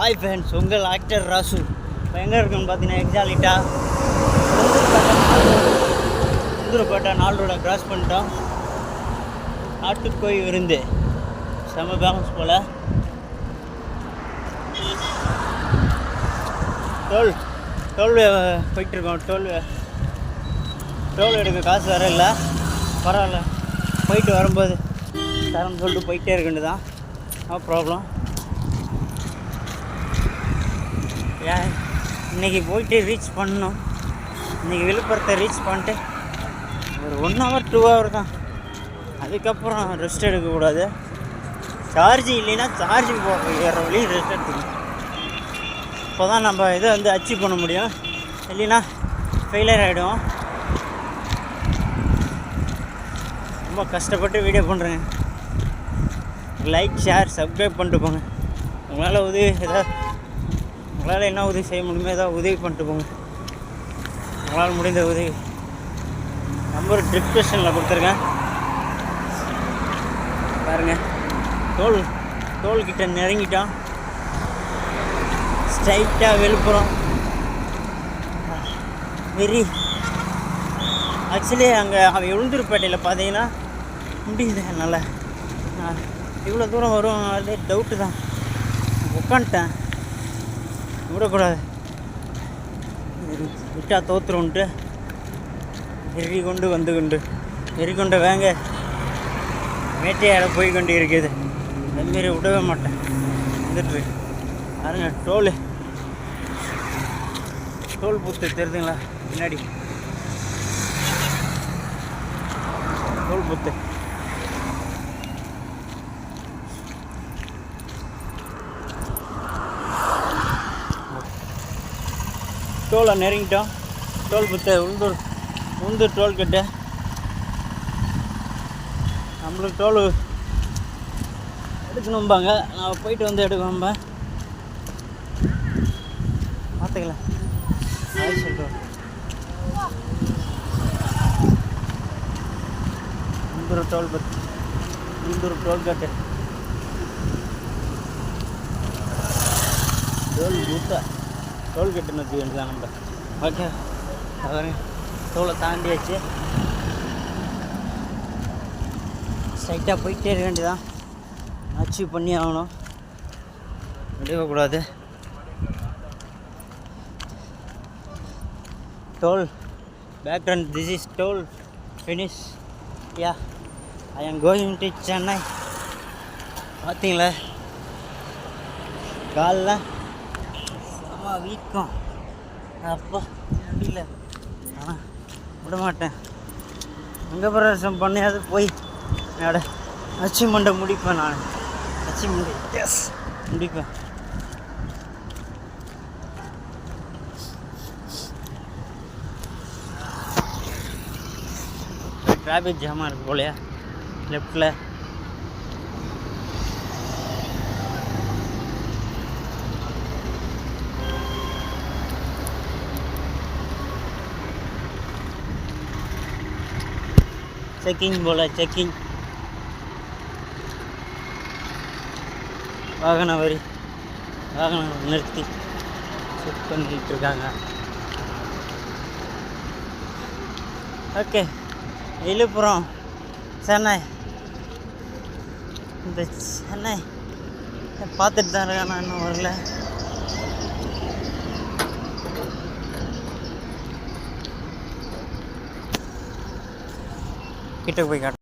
Hi fans உங்கள் actor Rasu. இப்போ எங்கே இருக்குன்னு பார்த்தீங்கன்னா எக்ஸாலிட்டா சுந்தரப்பேட்டை நாலு ரோட கிராஸ் பண்ணிட்டோம். நாட்டுக்கோய் விருந்து. செம பேலன்ஸ் போல். டோல் டோல் போயிட்டுருக்கோம் டோல் டோல் எடுக்க காசு வேறு இல்லை. பரவாயில்ல. போயிட்டு வரும்போது தரம் சொல்லிட்டு போயிட்டே இருக்குன்னு தான் நோ ப்ராப்ளம் இன்றைக்கி போயிட்டு ரீச் பண்ணணும். இன்றைக்கி விழுப்புரத்தை ரீச் பண்ணிட்டு ஒரு ஒன் ஹவர் டூ ஹவர் தான். அதுக்கப்புறம் ரெஸ்ட் எடுக்கக்கூடாது. சார்ஜ் இல்லைன்னா சார்ஜ் ஏற வழியும் ரெஸ்ட் எடுத்துக்கணும். இப்போ தான் நம்ம இதை வந்து அச்சீவ் பண்ண முடியும். இல்லைன்னா ஃபெயிலியர் ஆகிடும் ரொம்ப கஷ்டப்பட்டு வீடியோ பண்ணுறேங்க லைக் ஷேர் சப்ஸ்கிரைப் பண்ணிட்டு போங்க. உங்களால் உதவி ஏதாவது உங்களால் என்ன உதவி செய்ய முடியுமோ ஏதாவது உதவி பண்ணிட்டு போங்க. உங்களால் முடிந்த உதவி. நம்பர் டிஸ்கிரிப்ஷனில் கொடுத்துருக்கேன். பாருங்கள் டோல் டோல்கிட்ட நெருங்கிட்டான் ஸ்ட்ரைட்டாக விழுப்புரம். வெரி ஆக்சுவலி அங்கே அவன் உளுந்தூர்பேட்டையில் பார்த்தீங்கன்னா முடியுது என்னால். இவ்வளோ தூரம் வரும் அதே டவுட்டு தான். உட்காந்துட்டேன் விடக்கூடாது. விட்டா தோத்துருன்ட்டு எரி கொண்டு வந்து கொண்டு. எரி கொண்ட வேங்க. வேட்டையாட போய் கொண்டு இருக்குது. அதுமாரி விடவே மாட்டேன். வந்துட்டு பாருங்க டோலு டோல் பூத்து தெரியுதுங்களா? பின்னாடி. டோல் பூத்து. டோலை நெருங்கிட்டோம். டோல் பத்து உளுந்தூர் உளுந்தூர் டோல்கட்டு நம்மளுக்கு டோல் எடுக்கணும்பாங்க. நான் போயிட்டு வந்து எடுக்கணும்பா. பார்த்துக்கலாம். சொல்கிறோம் உளுந்தூர் டோல் பத் உளுந்தூர் டோல் கட்டு டோல் பூத்தா டோல் கட்டு நோக்கி வேண்டியதான் நம்ம ஓகே அதான் டோலை தாண்டியாச்சு. ஸ்ட்ரைட்டாக போயிட்டே இருக்க வேண்டியதான் அச்சீவ் பண்ணி ஆகணும். விடக்கூடாது toll back run this is toll finish yeah I am going to Chennai பார்த்தீங்களா காலில் அம்மா வீக்கம். அப்பா முடியல. ஆனால் விட மாட்டேன் அங்கே பிரவேசம் பண்ணியாவது போய் என்னோட அச்சீவ்மெண்ட்டை முடிப்பேன் நான். அச்சீவ்மெண்ட் எஸ் முடிப்பேன். டிராஃபிக் ஜாமாக இருக்கு போலையா. லெஃப்டில் செக்கிங் போல் செக்கிங் வாகன வரி. வாகனம் நிறுத்தி. செக் பண்ணிட்டு இருக்காங்க. ஓகே விழுப்புரம் சென்னை. இந்த சென்னை. பார்த்துட்டு தான் இருக்கேன் நான் இன்னும் வரல. कीटक विज्ञान